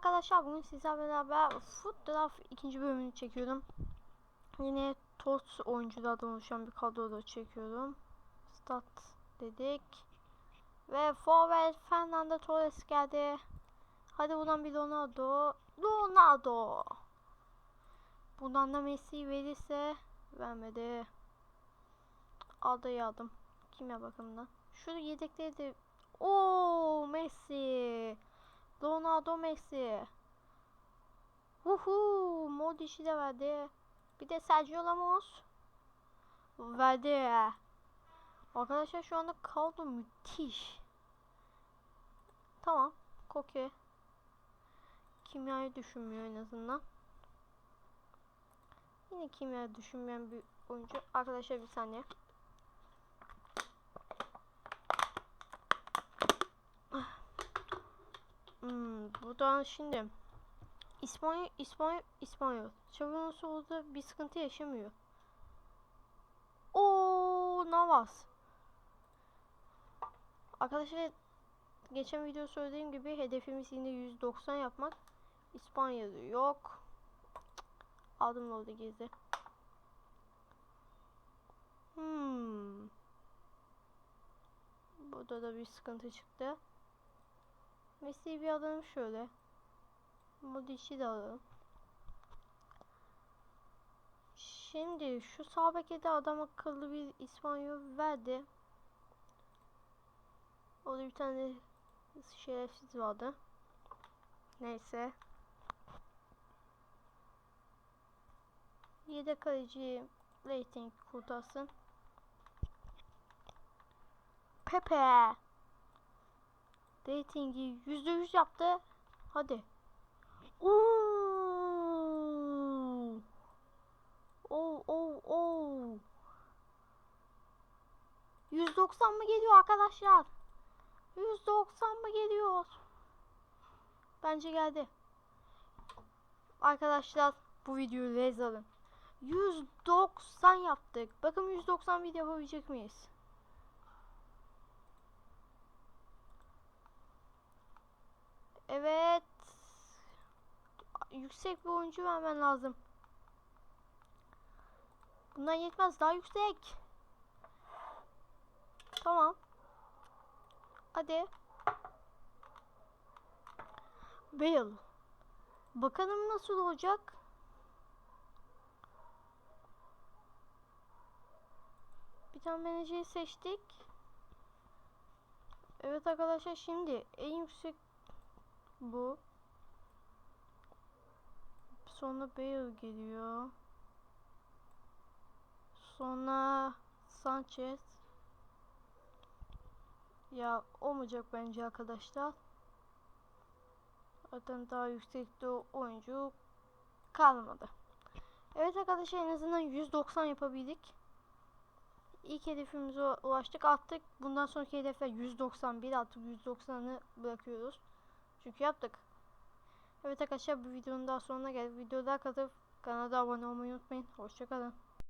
arkadaşlar bugün sizlerle beraber Foot ikinci bölümünü çekiyorum. Yine TOTS oyunculardan oluşan bir kadroda çekiyorum. Stat dedik. Ve forward Fernando Torres geldi. Hadi buradan bir Ronaldo. Ronaldo. Buradan da Messi verirse vermedi. Adayı aldım. Kimya bakımından. Şu yedekleri de Oo Messi. Ronaldo Messi. Uhu Modric'i de verdi. Bir de Sergio Ramos. Verdi. Arkadaşlar şu anda kaldı müthiş. Tamam. Koke. Kimyayı düşünmüyor en azından. Yine kimya düşünmeyen bir oyuncu. Arkadaşlar bir saniye. Hmm, buradan şimdi İspanya İspanya İspanyol. Şampiyonası oldu bir sıkıntı yaşamıyor. O Navas. Arkadaşlar geçen video söylediğim gibi hedefimiz yine 190 yapmak. İspanya'da yok. Aldım oldu gezi. Hmm. Burada da bir sıkıntı çıktı. Messi'yi bir alalım şöyle. Modric'i de alalım. Şimdi şu sağ beke de adam akıllı bir İspanyol verdi. Orada bir tane şerefsiz vardı. Neyse. Yedek kaleci rating kurtarsın. Pepe. Ratingi yüzde yüz yaptı. Hadi. Oo. Oo oo oo. 190 mı geliyor arkadaşlar? 190 mı geliyor? Bence geldi. Arkadaşlar bu videoyu rez alın. 190 yaptık. Bakın 190 video yapabilecek miyiz? Evet. Yüksek bir oyuncu vermen lazım. Bundan yetmez. Daha yüksek. Tamam. Hadi. Bale. Bakalım nasıl olacak. Bir tane menajeri seçtik. Evet arkadaşlar şimdi en yüksek bu. Sonra Bale geliyor. Sonra Sanchez. Ya olmayacak bence arkadaşlar. Zaten daha yüksekte oyuncu kalmadı. Evet arkadaşlar en azından 190 yapabildik. İlk hedefimize ulaştık. Attık. Bundan sonraki hedefler 191. Artık 190'ı bırakıyoruz. Çünkü yaptık. Evet arkadaşlar bu videonun daha sonuna geldik. Videoda katıp kanala abone olmayı unutmayın. Hoşçakalın.